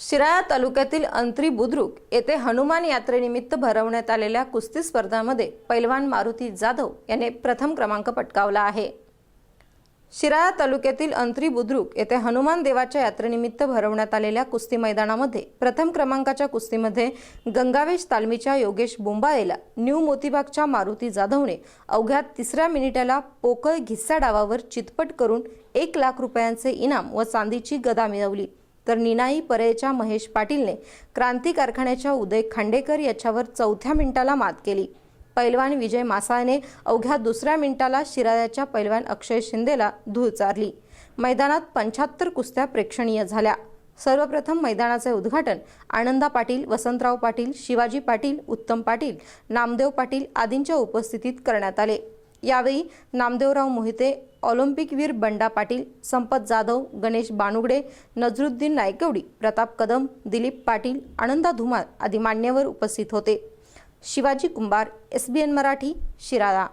शिराळा तालुक्यातील अंत्री बुद्रुक येथे हनुमान यात्रेनिमित्त भरवण्यात आलेल्या कुस्ती स्पर्धामध्ये पैलवान मारुती जाधव याने प्रथम क्रमांक पटकावला आहे. शिराळा तालुक्यातील अंत्री बुद्रुक येथे हनुमान देवाच्या यात्रेनिमित्त भरवण्यात आलेल्या कुस्ती मैदानामध्ये प्रथम क्रमांकाच्या कुस्तीमध्ये गंगावेश तालमीच्या योगेश बोंबाळेला न्यू मोतीबागच्या मारुती जाधवने अवघ्या तिसऱ्या मिनिटाला पोकळ घिस्सा डावावर चितपट करून एक लाख रुपयांचे इनाम व चांदीची गदा मिळवली. तर निनाई परेच्या महेश पाटीलने क्रांती कारखान्याच्या उदय खांडेकर याच्यावर चौथ्या मिनिटाला मात केली. पैलवान विजय मासाळने अवघ्या दुसऱ्या मिनिटाला शिरायाच्या पैलवान अक्षय शिंदेला धूळ चारली. मैदानात पंच्याहत्तर कुस्त्या प्रेक्षणीय झाल्या. सर्वप्रथम मैदानाचे उद्घाटन आनंदा पाटील वसंतराव पाटील शिवाजी पाटील उत्तम पाटील नामदेव पाटील आदींच्या उपस्थितीत करण्यात आले. यावेळी नामदेवराव मोहिते ऑलिम्पिकवीर बंडा पाटील संपत जाधव गणेश बानुगडे नजरुद्दीन नायकवडी प्रताप कदम दिलीप पाटील आनंदा धुमाळ आदी मान्यवर उपस्थित होते. Shivaji Kumbhar S B N Marathi Shirala.